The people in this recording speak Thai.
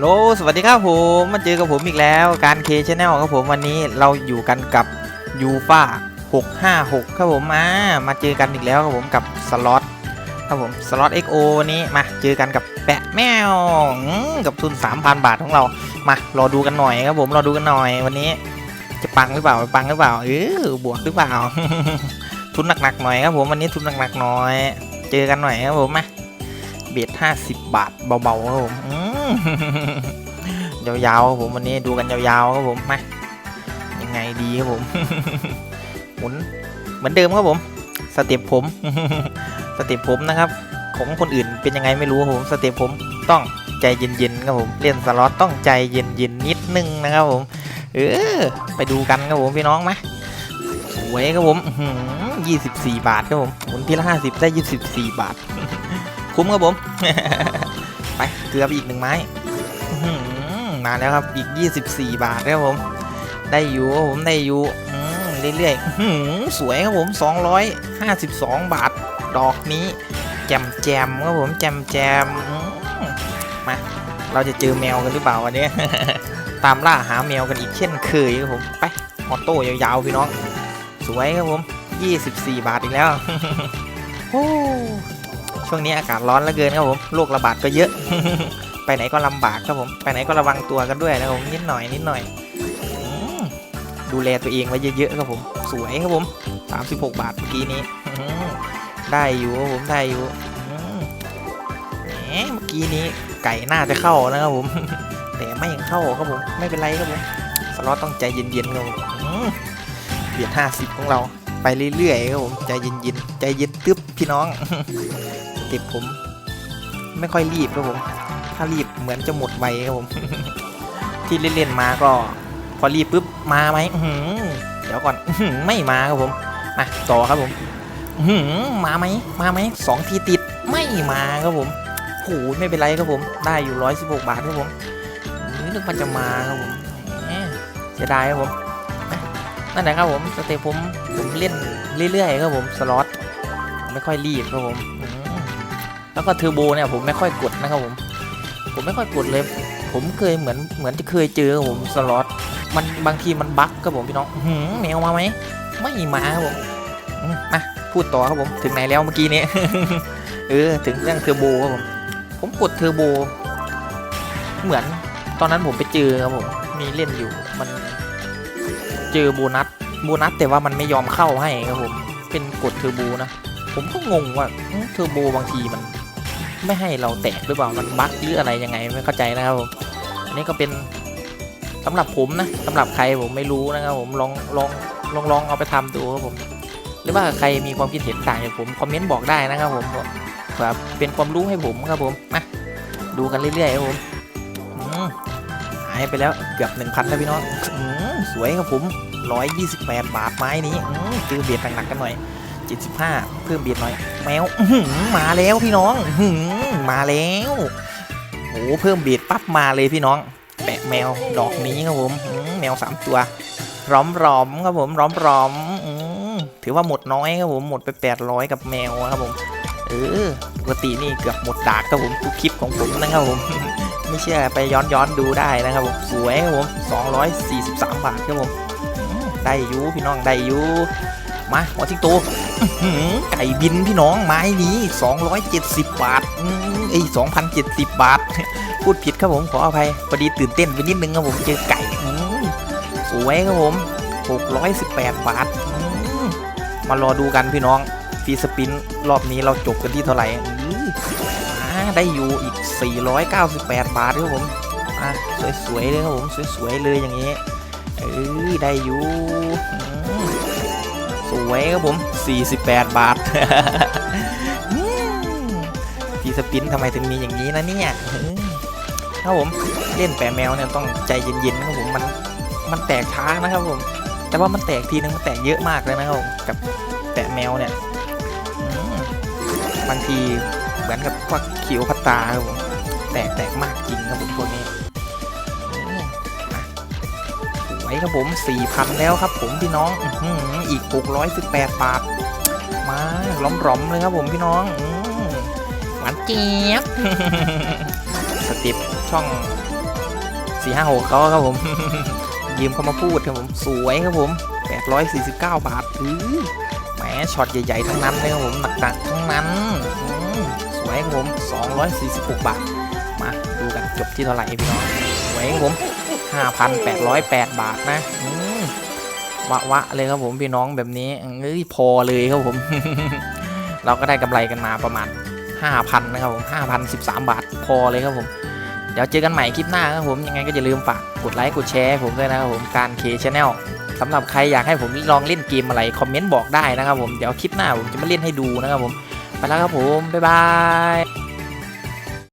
โลสวัสดีครับผมมาเจอกับผมอีกแล้วการเคชแนลครับผมวันนี้เราอยู่กันกับยูฟ่า656 ครับผมมามาเจอกันอีกแล้วครับผมกับสล็อตครับผมสล็อต XO วันนี้มาเจอกันกับแปะแมวกับทุน 3,000 บาทของเรามารอดูกันหน่อยครับผมรอดูกันหน่อยวันนี้จะปังหรือเปล่าปังหรือเปล่าเออบวกหรือเปล่า ทุนหนักๆหน่อยครับผมวันนี้ทุนหนักๆหน่อย เจอกันหน่อยครับผมมาเบ็ด50 บาทเบาๆครับผม ยาวๆครับผมวันนี้ดูกันยาวๆครับผมมายังไงดีครับผมหมุนเหมือนเดิมครับผม สเต็ปผม สเต็ปผมนะครับ ของคนอื่นเป็นยังไงไม่รู้ครับผมสเต็ปผมต้องใจเย็นๆครับผมเล่นสล็อตต้องใจเย็นๆนิดนึงนะครับผมเออไปดูกันครับผมพี่น้องมาสวยครับผมยี่สิบสี่บาทครับผมหมุนทีละห้าสิบได้ยี่สิบสี่บาท คุ้มครับผม ไปเกือไปอีกหนึ่งไม้มาแล้วครับอีก 24 บาทครับผม ได้อยู่ผมได้อยู่เรื่อยๆสวยครับผม 252 บาท ดอกนี้ แจมแจมครับผมแจมแจมมาเราจะเจอแมวกันหรือเปล่าวันนี้ ตามล่าหาแมวกันอีกเช่นเคยครับผมไปออโต้ยาวๆพี่น้อง สวยครับผม 24 บาทอีกแล้วโอ้ ช่วงนี้อากาศร้อนเหลือเกินครับผมโรคระบาดก็เยอะ ไปไหนก็ลำบากครับผม ไปไหนก็ระวังตัวกันด้วยนะครับผมนิดหน่อยนิดหน่อย ดูแลตัวเองไว้เยอะๆครับผม สวยครับผม 36 บาทเมื่อกี้นี้ ได้อยู่ครับผมได้อยู่แหมเมื่อกี้นี้ไก่น่าจะเข้านะครับผม แต่ไม่เข้าครับผมไม่เป็นไรครับผมสล็อตต้องใจเย็นๆครับผมอืมเบียด50 ของเราไปเรื่อยๆครับผมใจเย็นๆใจเย็นตึ๊บพี่น้อง ติดผม ไม่ค่อยรีบครับผม ถ้ารีบเหมือนจะหมดไวครับผม ที่เล่นๆมาก็ พอรีบปุ๊บมาไหมเดี๋ยวก่อนไม่มาครับผมมาต่อครับผมมาไหมมาไหมสองทีติดไม่มาครับผมโหไม่เป็นไรครับผม ได้อยู่ร้อยสิบหกบาทครับผมนึกว่าจะมาครับผมเสียดายครับผมนั่นแหละครับผมสเตปผมผมเล่นเรื่อยๆครับผมสล็อตไม่ค่อยรีบครับผม แล้วก็เทอร์โบเนี่ยผมไม่ค่อยกดนะครับผมผมไม่ค่อยกดเลย ผมเคยเหมือนเหมือนจะเคยเจอครับผมสล็อตมันบางทีมันบั๊กครับผมพี่น้องหือแมวมาไหมไม่มาครับผมมมาพูดต่อครับผมถึงไหนแล้วเมื่อกี้นี้เออถึงเรื่องเทอร์โบครับผมผมกดเทอร์โบเหมือนตอนนั้นผมไปเจอครับผมมีเล่นอยู่มันเจอโบนัสโบนัสแต่ว่ามันไม่ยอมเข้าให้ครับผมเป็นกดเทอร์โบนะ ผมก็งงว่าเทอร์โบบางทีมันไม่ให้เราแตกหรือเปล่ามันบั๊กหรืออะไรยังไงไม่เข้าใจนะครับผมอันนี้ก็เป็นสำหรับผมนะสำหรับใครผมไม่รู้นะครับผมลองลองลองลองเอาไปทำดูครับผม หรือว่าใครมีความคิดเห็นต่างจากผมคอมเมนต์บอกได้นะครับผมแบบเป็นความรู้ให้ผมครับผมมาดูกันเรื่อยๆครับผมหายไปแล้วเกือบ1,000แล้วพี่น้องอืมสวยครับผม 128 บาทไม้นี้อืมซื้อเบียดหนักๆกันหน่อย 75 เพิ่มเบียดหน่อยแมวมาแล้วพี่น้องมาแล้วโอ้เพิ่มเบียดปั๊บมาเลยพี่น้องแปะแมวดอกนี้ครับผมแมวสามตัวร้อมรอมๆครับผมร้อมรอมๆถือว่าหมดน้อยครับผมหมดไป 800 กับแมวครับผมเออปกตินี่เกือบหมดดากครับผมทุกคลิปของผมนะครับผมไม่เชื่อไปย้อนย้อนดูได้นะครับผมสวยครับผม243 บาทครับผมได้อยู่พี่น้องได้อยู่มาหัวทิ้งตอื้อหือ ไก่บินพี่น้องไม้นี้ 270 บาทไอ้2,070 บาท พูดผิดครับผมขออภัยพอดีตื่นเต้นไปนิดนึงครับผมเจอไก่อื้อสวยครับผม 618 บาท มารอดูกันพี่น้องฟรีสปินรอบนี้เราจบกันที่เท่าไหร่อือได้อยู่อีก 498 บาทครับผมอะสวยๆเลยครับผมสวยๆเลยอย่างนี้เอ้ยได้อยู่ สวยครับผม 48 บาททีสปินทำไมถึงมีอย่างนี้นะเนี่ยครับผมเล่นแปะแมวเนี่ยต้องใจเย็นๆครับผมมันมันแตกช้านะครับผม แต่ว่ามันแตกทีนึงมันแตกเยอะมากเลยนะครับกับแปะแมวเนี่ยบางทีเหมือนกับพวกเขียวพัตตาครับผมแตกแตกมากจริงครับผมพวกนี้ วยครับผม 4,000 แล้วครับผมพี่น้องอีก 618 บาท มาล้อมๆเลยครับผมพี่น้องหวานเจี๊ยบสติปช่องสี่ห้าหกเขาครับผม ยืมเขามาพูดครับผม สวยครับผม 849 บาทอื้อแหมช็อตใหญ่ๆทั้งนั้นเลยครับผมหนักๆทั้งนั้นสวยครับผม 246 บาท มาดูกันจบที่เท่าไหร่พี่น้องสวยครับผม 5,808 บาทนะวะวะเลยครับผมพี่น้องแบบนี้เอ้ยพอเลยครับผม เราก็ได้กำไรกันมาประมาณ 5,000 นะครับผม5,013 บาทพอเลยครับผม เดี๋ยวเจอกันใหม่คลิปหน้าครับผมยังไงก็อย่าลืมฝากกดไลค์กดแชร์ผมด้วยนะครับผมการเคชแนลสำหรับใครอยากให้ผมลองเล่นเกมอะไรคอมเมนต์บอกได้นะครับผมเดี๋ยวคลิปหน้าผมจะมาเล่นให้ดูนะครับผมไปแล้วครับผมบ๊ายบาย